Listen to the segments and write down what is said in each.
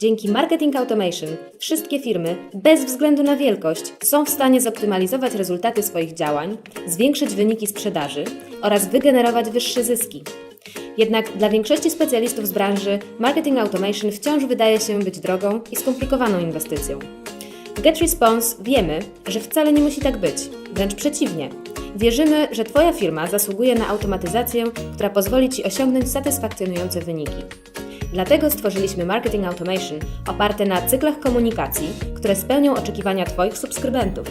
Dzięki Marketing Automation wszystkie firmy, bez względu na wielkość, są w stanie zoptymalizować rezultaty swoich działań, zwiększyć wyniki sprzedaży oraz wygenerować wyższe zyski. Jednak dla większości specjalistów z branży Marketing Automation wciąż wydaje się być drogą i skomplikowaną inwestycją. W GetResponse wiemy, że wcale nie musi tak być, wręcz przeciwnie. Wierzymy, że Twoja firma zasługuje na automatyzację, która pozwoli Ci osiągnąć satysfakcjonujące wyniki. Dlatego stworzyliśmy Marketing Automation oparte na cyklach komunikacji, które spełnią oczekiwania Twoich subskrybentów.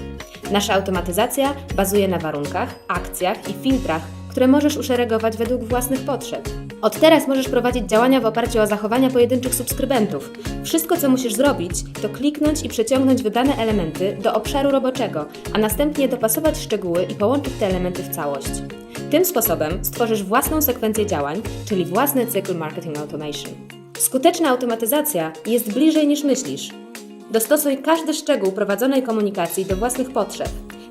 Nasza automatyzacja bazuje na warunkach, akcjach i filtrach, które możesz uszeregować według własnych potrzeb. Od teraz możesz prowadzić działania w oparciu o zachowania pojedynczych subskrybentów. Wszystko, co musisz zrobić, to kliknąć i przeciągnąć wybrane elementy do obszaru roboczego, a następnie dopasować szczegóły i połączyć te elementy w całość. Tym sposobem stworzysz własną sekwencję działań, czyli własny cykl Marketing Automation. Skuteczna automatyzacja jest bliżej niż myślisz. Dostosuj każdy szczegół prowadzonej komunikacji do własnych potrzeb.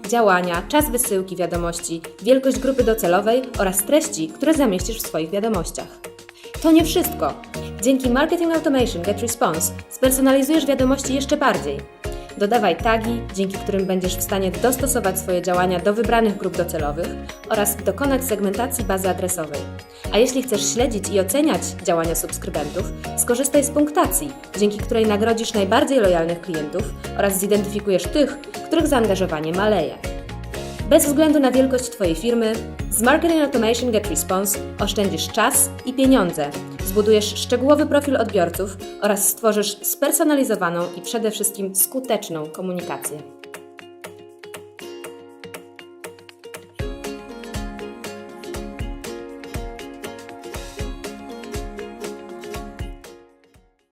Działania, czas wysyłki wiadomości, wielkość grupy docelowej oraz treści, które zamieścisz w swoich wiadomościach. To nie wszystko. Dzięki Marketing Automation Get Response spersonalizujesz wiadomości jeszcze bardziej. Dodawaj tagi, dzięki którym będziesz w stanie dostosować swoje działania do wybranych grup docelowych oraz dokonać segmentacji bazy adresowej. A jeśli chcesz śledzić i oceniać działania subskrybentów, skorzystaj z punktacji, dzięki której nagrodzisz najbardziej lojalnych klientów oraz zidentyfikujesz tych, których zaangażowanie maleje. Bez względu na wielkość Twojej firmy, z Marketing Automation Get Response oszczędzisz czas i pieniądze, zbudujesz szczegółowy profil odbiorców oraz stworzysz spersonalizowaną i przede wszystkim skuteczną komunikację.